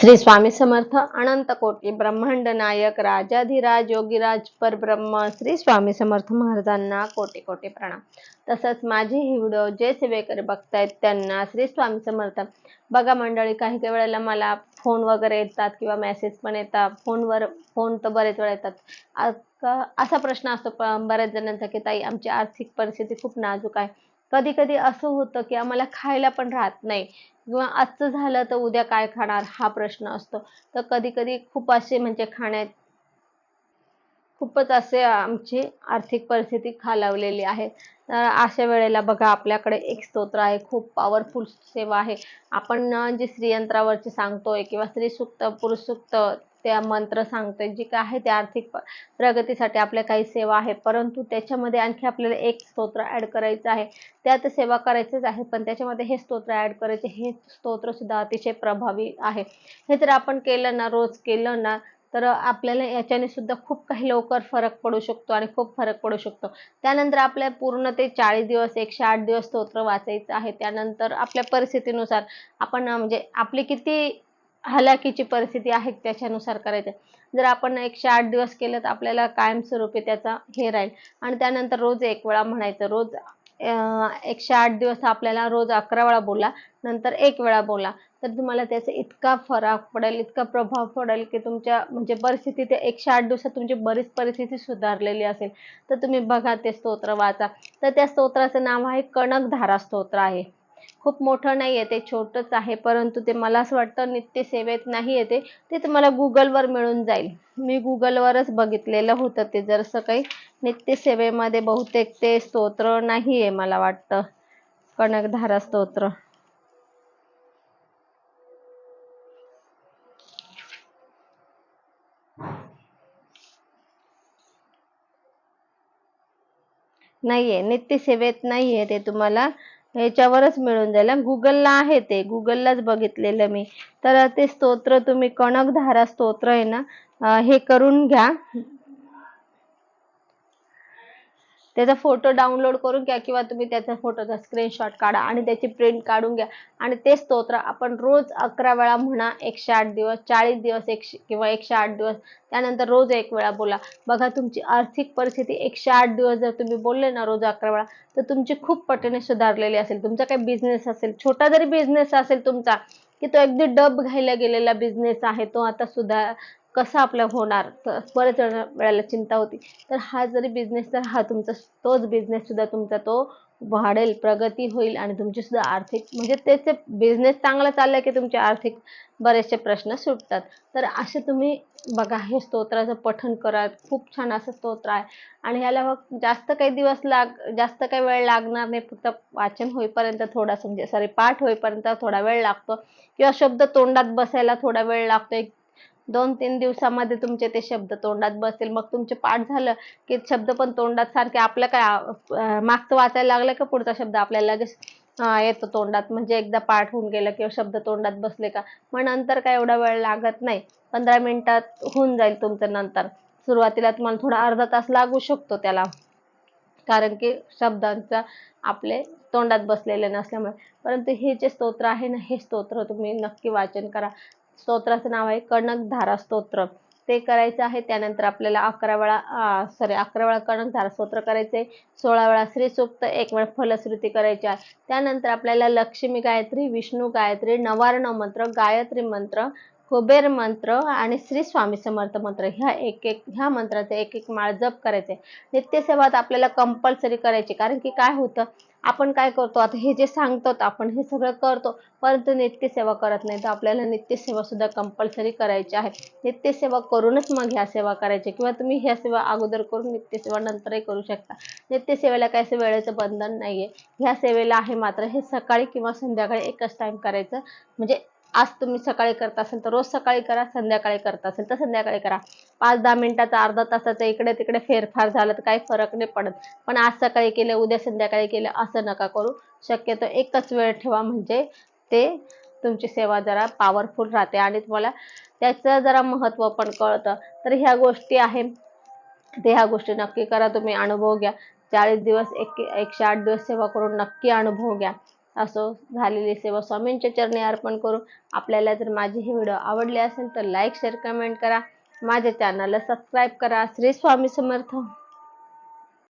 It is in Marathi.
श्री स्वामी समर्थ अनंत कोटी ब्रह्मांड नायक राजाधिराज योगीराज परब्रह्म श्री स्वामी समर्थ महाराजांना कोटी कोटी प्रणाम. तसंच माझी ही व्हिडिओ जे सेवेकरी बघतायत त्यांना श्री स्वामी समर्थ. बघा मंडळी काही काही वेळेला मला फोन वगैरे येतात किंवा मेसेज पण येतात. फोनवर फोन तर बरेच वेळा येतात. का- असा प्रश्न असतो प- बऱ्याच जणांचा की ताई आमची आर्थिक परिस्थिती खूप नाजूक आहे. कधी कधी असं होतं की आम्हाला खायला पण राहत नाही. किंवा आजचं झालं तर उद्या काय खाणार हा प्रश्न असतो. तर कधी कधी खूप असे म्हणजे खाण्यात खूपच असे आमची आर्थिक परिस्थिती खालावलेली आहे. तर अशा वेळेला बघा आपल्याकडे एक स्तोत्र आहे खूप पॉवरफुल सेवा आहे. आपण अं, जे श्रीयंत्रावरचे सांगतोय किंवा स्त्री सुक्त पुरुष सुक्त त्या मंत्र सांगतोय जे काय आहे ते आर्थिक प्रगतीसाठी आपल्या काही सेवा आहे. परंतु त्याच्यामध्ये आणखी आपल्याला एक स्तोत्र ऍड करायचं आहे. त्यात सेवा करायचीच आहे पण त्याच्यामध्ये हे स्तोत्र ऍड करायचे हे स्तोत्र सुद्धा अतिशय प्रभावी आहे. हे जर आपण केलं ना रोज केलं ना तर आपल्याला याच्याने सुद्धा खूप काही लवकर फरक पडू शकतो आणि खूप फरक पडू शकतो. त्यानंतर आपल्या पूर्ण ते चाळीस दिवस एकशे आठ दिवस स्तोत्र वाचायचं आहे. त्यानंतर आपल्या परिस्थितीनुसार आपण म्हणजे आपली किती हलाखीची परिस्थिती आहे त्याच्यानुसार करायचं. जर आपण एकशे आठ दिवस केलं तर आपल्याला कायमस्वरूपी त्याचा हे राहील. आणि त्यानंतर रोज एक वेळा म्हणायचं रोज एकशे आठ दिवस आपल्याला रोज अकरा वेळा बोला नंतर एक वेळा बोला. तर तुम्हाला त्याचा इतका फरक पडेल इतका प्रभाव पडेल की तुमच्या म्हणजे परिस्थिती ते एकशे आठ दिवसात तुमची बरीच परिस्थिती सुधारलेली असेल. तर तुम्ही बघा ते स्तोत्र वाचा. तर त्या स्तोत्राचं नाव आहे कणकधारा स्तोत्र आहे. खूप मोठं नाही आहे ते छोटंच आहे. परंतु ते मला असं वाटतं नित्य सेवेत नाही येते ते. तुम्हाला गुगलवर मिळून जाईल. मी गुगलवरच बघितलेलं होतं ते. जरसं काही नित्य सेवेमध्ये बहुतेक ते स्तोत्र नाही आहे मला वाटतं. कणकधारा स्तोत्र. नाहीये नित्य सेवेत नाहीये ते तुम्हाला. ह्याच्यावरच मिळून जाईल. गुगलला आहे ते. गुगललाच बघितलेलं मी. तर ते स्तोत्र तुम्ही कणकधारा स्तोत्र आहे ना हे करून घ्या. त्याचा फोटो डाउनलोड करून घ्या किंवा तुम्ही त्याचा फोटोचा स्क्रीनशॉट काढा आणि त्याची प्रिंट काढून घ्या. आणि ते स्तोत्र आपण रोज अकरा वेळा म्हणा एकशे आठ दिवस चाळीस दिवस एकशे किंवा एकशे आठ दिवस त्यानंतर रोज एक वेळा बोला. बघा तुमची आर्थिक परिस्थिती एकशे आठ दिवस जर तुम्ही बोलले ना रोज अकरा वेळा तर तुमची खूप पटीने सुधारलेली असेल. तुमचा काही बिझनेस असेल छोटा जरी बिझनेस असेल तुमचा की तो अगदी डब घ्यायला गेलेला बिझनेस आहे तो आता सुद्धा कसं आपलं होणार? तर बरेच वेळेला चिंता होती. तर हा जरी बिझनेस तर हा तुमचा तोच बिझनेस सुद्धा तुमचा तो वाढेल प्रगती होईल आणि तुमची सुद्धा आर्थिक म्हणजे त्याचे बिझनेस चांगला चालला की तुमचे आर्थिक बरेचसे प्रश्न सुटतात. तर असे तुम्ही बघा हे स्तोत्राचं पठण करा. खूप छान असं स्तोत्र आहे. आणि ह्याला मग जास्त काही दिवस लाग जास्त काही वेळ लागणार नाही. फक्त वाचन होईपर्यंत थोडासा म्हणजे सॉरी पाठ होईपर्यंत थोडा वेळ लागतो. किंवा शब्द तोंडात बसायला थोडा वेळ लागतो. एक दोन तीन दिवसामध्ये तुमचे ते शब्द तोंडात बसेल. मग तुमचे पाठ झालं की शब्द पण तोंडात सारखे आपलं काय मागचं वाचायला लागलं का पुढचा शब्द आपल्याला लगेच येतो तोंडात? म्हणजे एकदा पाठ होऊन गेलं किंवा शब्द तोंडात बसले का? मग नंतर काय एवढा वेळ लागत नाही. पंधरा मिनिटात होऊन जाईल तुमचं नंतर. सुरुवातीला तुम्हाला थोडा अर्धा तास लागू शकतो त्याला. कारण की शब्दांचा आपले तोंडात बसलेले नसल्यामुळे. परंतु हे जे स्तोत्र आहे ना हे स्तोत्र तुम्ही नक्की वाचन करा. स्तोत्राचं नाव आहे कणकधारा स्तोत्र. ते करायचं आहे त्यानंतर आपल्याला अकरा वेळा सॉरी अकरा वेळा कणकधारा स्तोत्र करायचे सोळा वेळा श्री सुप्त एक वेळ फलश्रुती करायची आहे. त्यानंतर आपल्याला लक्ष्मी गायत्री विष्णू गायत्री नवारण मंत्र गायत्री मंत्र कुबेर मंत्र आणि श्री स्वामी समर्थ मंत्र ह्या एक एक ह्या मंत्राचे एक एक माळ जप करायचे. नित्यसेवा तर आपल्याला कंपल्सरी करायची. कारण की काय होतं? आपण काय करतो? आता हे जे सांगतो आपण हे सगळं करतो. परंतु नित्यसेवा करत नाही. तर आपल्याला नित्यसेवा सुद्धा कंपल्सरी करायची आहे. नित्यसेवा करूनच मग ह्या सेवा करायची. किंवा तुम्ही ह्या सेवा अगोदर करून नित्यसेवा नंतरही करू शकता. नित्यसेवेला काय असं वेळेचं बंधन नाहीये. ह्या सेवेला आहे मात्र हे सकाळी किंवा संध्याकाळी एकच टाइम करायचं. म्हणजे आज तुम्ही सकाळी करत असेल तर रोज सकाळी करा संध्याकाळी करत असेल तर संध्याकाळी करा. पाच दहा मिनिटाचा अर्धा तासाचा इकडे तिकडे फेरफार झाला तर काही फरक नाही पडत. पण आज सकाळी केलं उद्या संध्याकाळी केलं असं नका करू. शक्यतो एकच वेळ ठेवा म्हणजे ते तुमची सेवा जरा पॉवरफुल राहते आणि तुम्हाला त्याचं जरा महत्त्व पण कळतं. तर ह्या गोष्टी आहे. ते ह्या गोष्टी नक्की करा तुम्ही अनुभव घ्या. चाळीस दिवस एक एकशे आठ दिवस सेवा करून नक्की अनुभव घ्या. असो झालेली सेवा स्वामींच्या चरणी अर्पण करू आपल्याला जर माझे हे व्हिडिओ आवडले असेल तर लाईक शेअर कमेंट करा. माझ्या चॅनलला सबस्क्राईब करा. श्री स्वामी समर्थ.